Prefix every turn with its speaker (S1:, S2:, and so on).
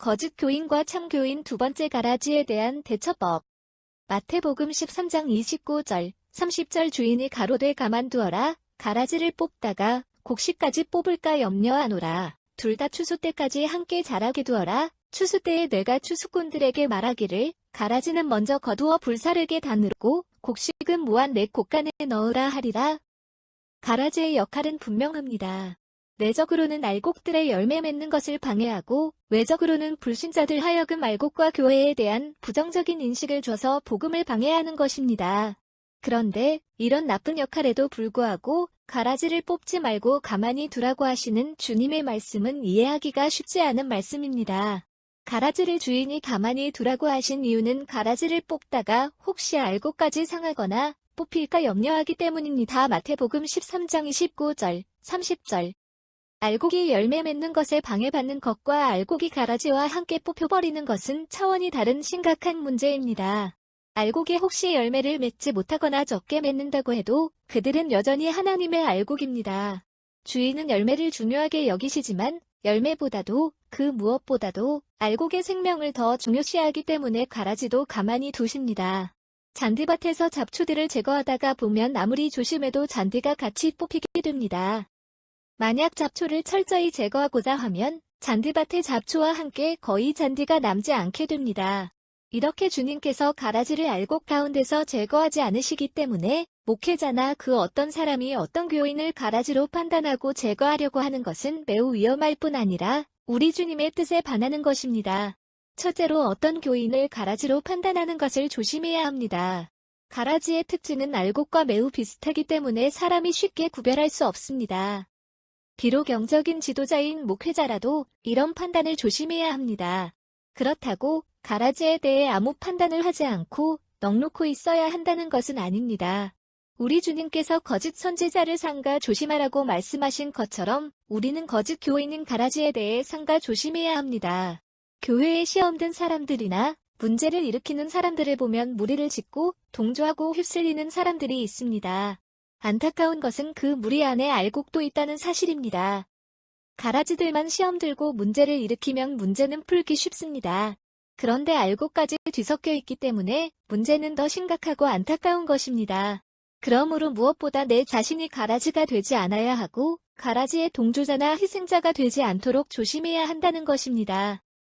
S1: 거짓 교인과 참 교인 두 번째 가라지에 대한 대처법. 마태복음 13장 29절, 30절 주인이 가로되 가만두어라. 가라지를 뽑다가 곡식까지 뽑을까 염려하노라. 둘 다 추수 때까지 함께 자라게 두어라. 추수 때에 내가 추수꾼들에게 말하기를 가라지는 먼저 거두어 불사르게 다누고 곡식은 무한 내 곳간에 넣으라 하리라. 가라지의 역할은 분명합니다. 내적으로는 알곡들의 열매 맺는 것을 방해하고 외적으로는 불신자들 하여금 알곡과 교회에 대한 부정적인 인식을 줘서 복음을 방해하는 것입니다. 그런데 이런 나쁜 역할에도 불구하고 가라지를 뽑지 말고 가만히 두라고 하시는 주님의 말씀은 이해하기가 쉽지 않은 말씀입니다. 가라지를 주인이 가만히 두라고 하신 이유는 가라지를 뽑다가 혹시 알곡까지 상하거나 뽑힐까 염려하기 때문입니다. 마태복음 13장 29절, 30절. 알곡이 열매 맺는 것에 방해받는 것과 알곡이 가라지와 함께 뽑혀버리는 것은 차원이 다른 심각한 문제입니다. 알곡이 혹시 열매를 맺지 못하거나 적게 맺는다고 해도 그들은 여전히 하나님의 알곡입니다. 주인은 열매를 중요하게 여기시지만 열매보다도 그 무엇보다도 알곡의 생명을 더 중요시하기 때문에 가라지도 가만히 두십니다. 잔디밭에서 잡초들을 제거하다가 보면 아무리 조심해도 잔디가 같이 뽑히게 됩니다. 만약 잡초를 철저히 제거하고자 하면 잔디밭의 잡초와 함께 거의 잔디가 남지 않게 됩니다. 이렇게 주님께서 가라지를 알곡 가운데서 제거하지 않으시기 때문에 목회자나 그 어떤 사람이 어떤 교인을 가라지로 판단하고 제거하려고 하는 것은 매우 위험할 뿐 아니라 우리 주님의 뜻에 반하는 것입니다. 첫째로 어떤 교인을 가라지로 판단하는 것을 조심해야 합니다. 가라지의 특징은 알곡과 매우 비슷하기 때문에 사람이 쉽게 구별할 수 없습니다. 비록 영적인 지도자인 목회자라도 이런 판단을 조심해야 합니다. 그렇다고 가라지에 대해 아무 판단을 하지 않고 넉놓고 있어야 한다는 것은 아닙니다. 우리 주님께서 거짓 선지자를 상가 조심하라고 말씀하신 것처럼 우리는 거짓 교인인 가라지에 대해 상가 조심해야 합니다. 교회에 시험 든 사람들이나 문제를 일으키는 사람들을 보면 무리를 짓고 동조하고 휩쓸리는 사람들이 있습니다. 안타까운 것은 그 무리 안에 알곡도 있다는 사실입니다. 가라지들만 시험 들고 문제를 일으키면 문제는 풀기 쉽습니다. 그런데 알곡까지 뒤섞여 있기 때문에 문제는 더 심각하고 안타까운 것입니다. 그러므로 무엇보다 내 자신이 가라지가 되지 않아야 하고 가라지의 동조자나 희생자가 되지 않도록 조심해야 한다는 것입니다.